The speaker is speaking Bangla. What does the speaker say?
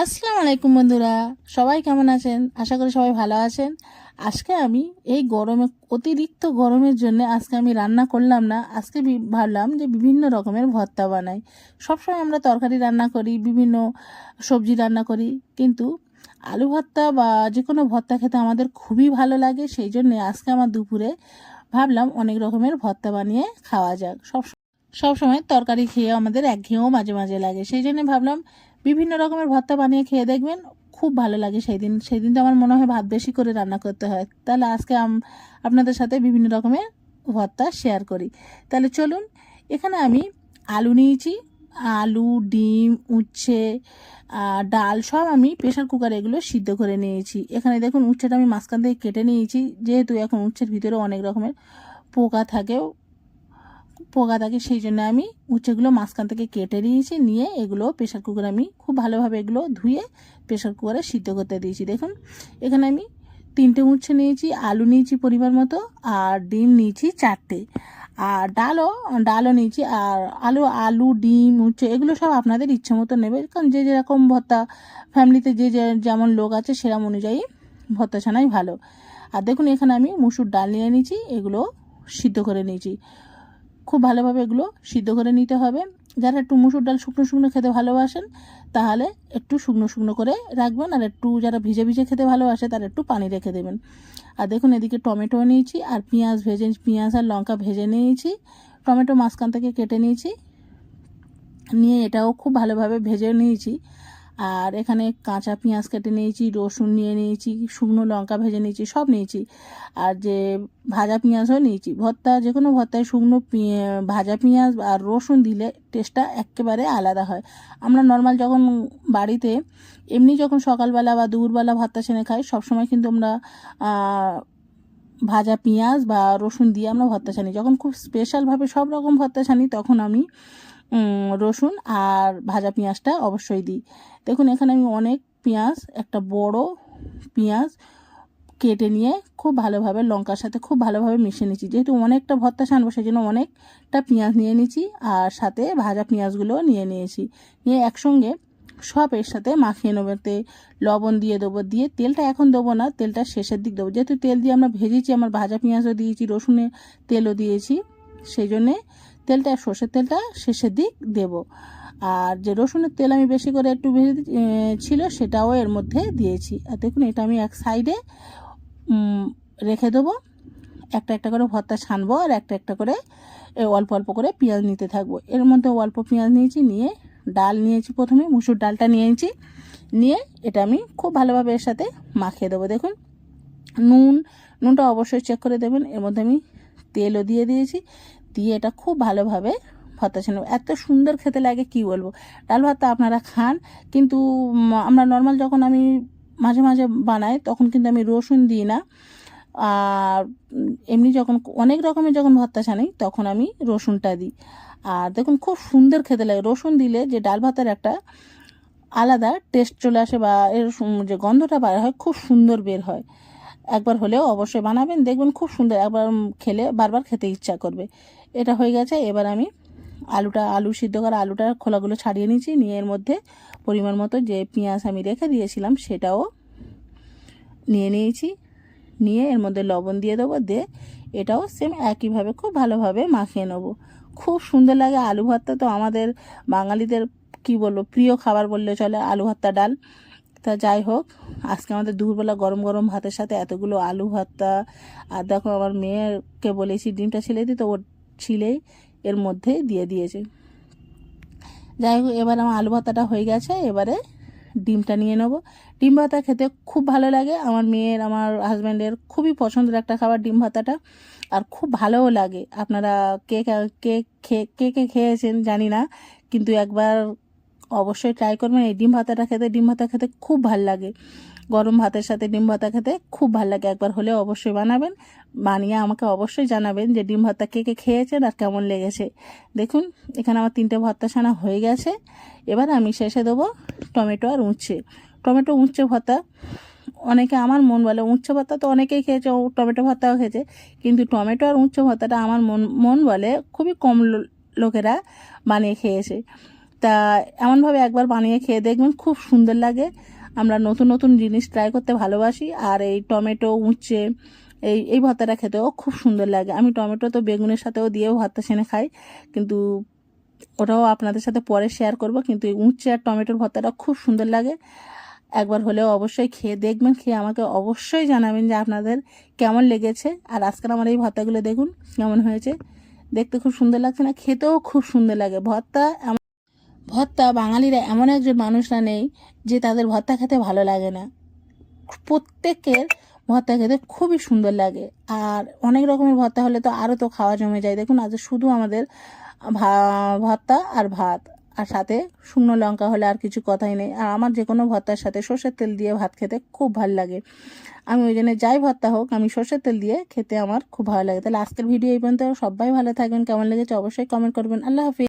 আসসালামু আলাইকুম বন্ধুরা। সবাই কেমন আছেন? আশা করি সবাই ভালো আছেন। আজকে আমি এই গরমে, অতিরিক্ত গরমের জন্য আজকে আমি রান্না করলাম না। আজকে ভাবলাম যে বিভিন্ন রকমের ভর্তা বানাই। সবসময় আমরা তরকারি রান্না করি, বিভিন্ন সবজি রান্না করি, কিন্তু আলু ভর্তা বা যে কোনো ভর্তা খেতে আমাদের খুবই ভালো লাগে। সেই জন্য আজকে আমার দুপুরে ভাবলাম অনেক রকমের ভর্তা বানিয়ে খাওয়া যাক। সব সব সময় তরকারি খেয়ে আমাদের একঘেয়েও মাঝে মাঝে লাগে। সেই জন্য ভাবলাম বিভিন্ন রকমের ভর্তা বানিয়ে খেয়ে দেখবেন, খুব ভালো লাগে সেই দিন সেই দিন তো আমার মনে হয় ভাত বেশি করে রান্না করতে হয়। তাহলে আজকে আপনাদের সাথে বিভিন্ন রকমের ভর্তা শেয়ার করি। তাহলে চলুন, এখানে আমি আলু নিয়েছি, আলু, ডিম, উচ্ছে ডাল সব আমি প্রেশার কুকারে এগুলো সিদ্ধ করে নিয়েছি। এখানে দেখুন উচ্ছেটা আমি মাঝখান থেকে কেটে নিয়েছি, যেহেতু এখন উচ্ছের ভিতরে অনেক রকমের পোকা থাকে পোকা থাকে সেই জন্য আমি উচ্ছেগুলো মাঝখান থেকে কেটে নিয়েছি, নিয়ে এগুলো প্রেশার কুকারে আমি খুব ভালোভাবে এগুলো ধুয়ে প্রেশার কুকারে সিদ্ধ করতে দিয়েছি। দেখুন, এখানে আমি তিনটে উচ্ছে নিয়েছি, আলু নিয়েছি পরিমাণ মতো আর ডিম নিয়েছি চারটে। আর ডালও ডালও নিয়েছি আর আলু আলু, ডিম, উচ্ছে এগুলো সব আপনাদের ইচ্ছে মতো নেবে। কারণ যে যেরকম ভর্তা ফ্যামিলিতে যে যে যেমন লোক আছে সেরকম অনুযায়ী ভর্তা ছানাই ভালো। আর দেখুন, এখানে আমি মুসুর ডাল নিয়ে নিয়েছি, এগুলো সিদ্ধ করে নিয়েছি। খুব ভালোভাবে এগুলো সিদ্ধ করে নিতে হবে। যারা একটু মুসুর ডাল শুকনো শুকনো খেতে ভালোবাসেন, তাহলে একটু শুকনো শুকনো করে রাখবেন আর একটু যারা ভিজে ভিজে খেতে ভালোবাসে, তারা একটু পানি রেখে দেবেন। আর দেখুন, এদিকে টমেটো নিয়েছি আর পেঁয়াজ ভেজে পেঁয়াজ আর লঙ্কা ভেজে নিয়েছি। টমেটো মাঝখান থেকে কেটে নিয়েছি। নিয়ে এটাও খুব ভালোভাবে ভেজে নিয়েছি। আর এখানে কাঁচা পেঁয়াজ কেটে নিয়েছি, রসুন নিয়ে নিয়েছি, শুকনো লঙ্কা ভেজে নিয়েছি, সব নিয়েছি। আর যে ভাজা পেঁয়াজও নিয়েছি। ভর্তা, যে কোনো ভর্তায় শুকনো ভাজা পেঁয়াজ আর রসুন দিলে টেস্টটা একেবারে আলাদা হয়। আমরা নর্মাল যখন বাড়িতে, এমনি যখন সকালবেলা বা দুপুরবেলা ভর্তা সেনে খাই, সবসময় কিন্তু আমরা ভাজা পেঁয়াজ বা রসুন দিয়ে আমরা ভর্তা ছানি। যখন খুব স্পেশালভাবে সব রকম ভর্তা ছানি, তখন আমি রসুন আর ভাজা পেঁয়াজটা অবশ্যই দিই। দেখুন, এখানে আমি অনেক পেঁয়াজ, একটা বড় পেঁয়াজ কেটে নিয়ে খুব ভালোভাবে লঙ্কার সাথে খুব ভালোভাবে মিশিয়ে নিচ্ছি। যেহেতু অনেকটা ভর্তা সানবো সেই জন্য অনেকটা পেঁয়াজ নিয়ে নিয়েছি আর সাথে ভাজা পেঁয়াজগুলো নিয়ে নিয়েছি। নিয়ে একসঙ্গে সব এর সাথে মাখিয়ে নেব তে লবণ দিয়ে দেবো। দিয়ে তেলটা এখন দেবো না, তেলটা শেষের দিক দেবো। যেহেতু তেল দিয়ে আমরা ভেজেছি, আমার ভাজা পেঁয়াজও দিয়েছি রসুনে তেলও দিয়েছি, সেই জন্যে তেলটা সর্ষের তেলটা শেষের দিক দেব। আর যে রসুনের তেল আমি বেশি করে একটু এ, ছিল সেটাও এর মধ্যে দিয়েছি। আর দেখুন এটা আমি এক সাইডে রেখে দেবো। একটা একটা করে ভর্তা ছানবো আর একটা একটা করে অল্প অল্প করে পেঁয়াজ নিতে থাকব। এর মধ্যে অল্প পেঁয়াজ নিয়েছি নিয়ে ডাল নিয়েছি প্রথমে মুসুর ডালটা নিয়েছি। নিয়ে এটা আমি খুব ভালোভাবে এর সাথে মাখিয়ে দেবো। দেখুন নুন নুনটা অবশ্যই চেক করে দেবেন। এর মধ্যে আমি তেলও দিয়ে দিয়েছি। দিয়ে এটা খুব ভালোভাবে ভর্তা ছিল এত সুন্দর খেতে লাগে, কি বলব? ডাল ভাতটা আপনারা খান, কিন্তু আমরা নর্মাল যখন আমি মাঝে মাঝে বানাই, তখন কিন্তু আমি রসুন দিই না। আর এমনি যখন অনেক রকমের যখন ভর্তা ছানি, তখন আমি রসুনটা দিই। আর দেখুন, খুব সুন্দর খেতে লাগে। রসুন দিলে যে ডাল ভাতের একটা আলাদা টেস্ট চলে আসে বা এর যে গন্ধটা বার হয়, খুব সুন্দর বের হয়। একবার হলেও অবশ্যই বানাবেন। দেখবেন খুব সুন্দর একবার খেলে বারবার খেতে ইচ্ছা করবে। এটা হয়ে গেছে, এবার আমি আলুটা, আলু সিদ্ধ করা আলুটার খোলাগুলো ছাড়িয়ে নিয়েছি। নিয়ে এর মধ্যে পরিমাণ মতো যে পেঁয়াজ আমি রেখে দিয়েছিলাম সেটাও নিয়ে নিয়েছি। নিয়ে এর মধ্যে লবণ দিয়ে দেবো, দিয়ে এটাও সেম একইভাবে খুব ভালোভাবে মাখিয়ে নেব। খুব সুন্দর লাগে আলু ভর্তা। তো আমাদের বাঙালিদের কি বলব, প্রিয় খাবার বললে চলে আলু ভর্তা ডাল। তা যাই হোক, আজকে আমাদের দুপুরবেলা গরম গরম ভাতের সাথে এতগুলো আলু ভর্তা, আর দেখো আমার মেয়েকে বলেছি ডিমটা ছিলে দিতে ও ছিলেই এর মধ্যে দিয়ে দিয়েছে। যাই হোক, এবার আমার আলু ভর্তাটা হয়ে গেছে, এবারে ডিমটা নিয়ে নেব। ডিম ভাতা খেতে খুব ভালো লাগে, আমার মেয়ের, আমার হাজব্যান্ডের খুবই পছন্দের একটা খাবার ডিম ভাতাটা, আর খুব ভালোও লাগে। আপনারা কে, কে- কে কে খেয়েছেন জানি না, কিন্তু একবার অবশ্যই ট্রাই করবেন। এই ডিম ভাতাটা খেতে, ডিম ভাতা খেতে খুব ভালো লাগে। গরম ভাতের সাথে ডিম ভাতা খেতে খুব ভালো লাগে। একবার হলে অবশ্যই বানাবেন। বানিয়ে আমাকে অবশ্যই জানাবেন যে ডিম ভাতা কে কে খেয়েছেন আর কেমন লেগেছে। দেখুন, এখানে আমার তিনটে ভর্তা ছানা হয়ে গেছে। এবার আমি শেষে দেবো টমেটো আর উচ্ছে। টমেটো, উচ্ছে ভর্তা, অনেকে আমার মন বলে উচ্ছে ভর্তা তো অনেকেই খেয়েছে টমেটো ভর্তাও খেয়েছে। কিন্তু টমেটো আর উচ্ছে ভর্তাটা আমার মন মন বলে খুবই কম লোকেরা বানিয়ে খেয়েছে। তা এমনভাবে একবার বানিয়ে খেয়ে দেখবেন খুব সুন্দর লাগে। আমরা নতুন নতুন জিনিস ট্রাই করতে ভালোবাসি। আর এই টমেটো, উচ্ছে, এই এই ভর্তাটা খেতেও খুব সুন্দর লাগে। আমি টমেটো তো বেগুনের সাথেও দিয়েও ভর্তা সেনে খাই। কিন্তু ওটাও আপনাদের সাথে পরে শেয়ার করব। কিন্তু এই উচ্ছে আর টমেটোর ভর্তাটা খুব সুন্দর লাগে। একবার হলেও অবশ্যই খেয়ে দেখবেন। খেয়ে আমাকে অবশ্যই জানাবেন যে আপনাদের কেমন লেগেছে। আর আজকাল আমার এই ভর্তাগুলো দেখুন কেমন হয়েছে। দেখতে খুব সুন্দর লাগছে না, খেতেও খুব সুন্দর লাগে। ভর্তা ভর্তা বাঙালিরা এমন একজন মানুষরা নেই যে তাদের ভর্তা খেতে ভালো লাগে না। প্রত্যেকের ভর্তা খেতে খুবই সুন্দর লাগে। আর অনেক রকমের ভর্তা হলে তো আরও তো খাওয়া জমে যায়। দেখুন, আজ শুধু আমাদের ভর্তা আর ভাত। আর সাথে শুকনো লঙ্কা হলে আর কিছু কথাই নেই। আর আমার যে কোনো ভর্তার সাথে সর্ষের তেল দিয়ে ভাত খেতে খুব ভালো লাগে। আমি ওই জন্য যাই ভর্তা হোক, আমি সর্ষের তেল দিয়ে খেতে আমার খুব ভালো লাগে। তাহলে আজকের ভিডিও এই পর্যন্ত। সবাই ভালো থাকবেন। কেমন লেগেছে অবশ্যই কমেন্ট করবেন। আল্লাহ হাফিজ।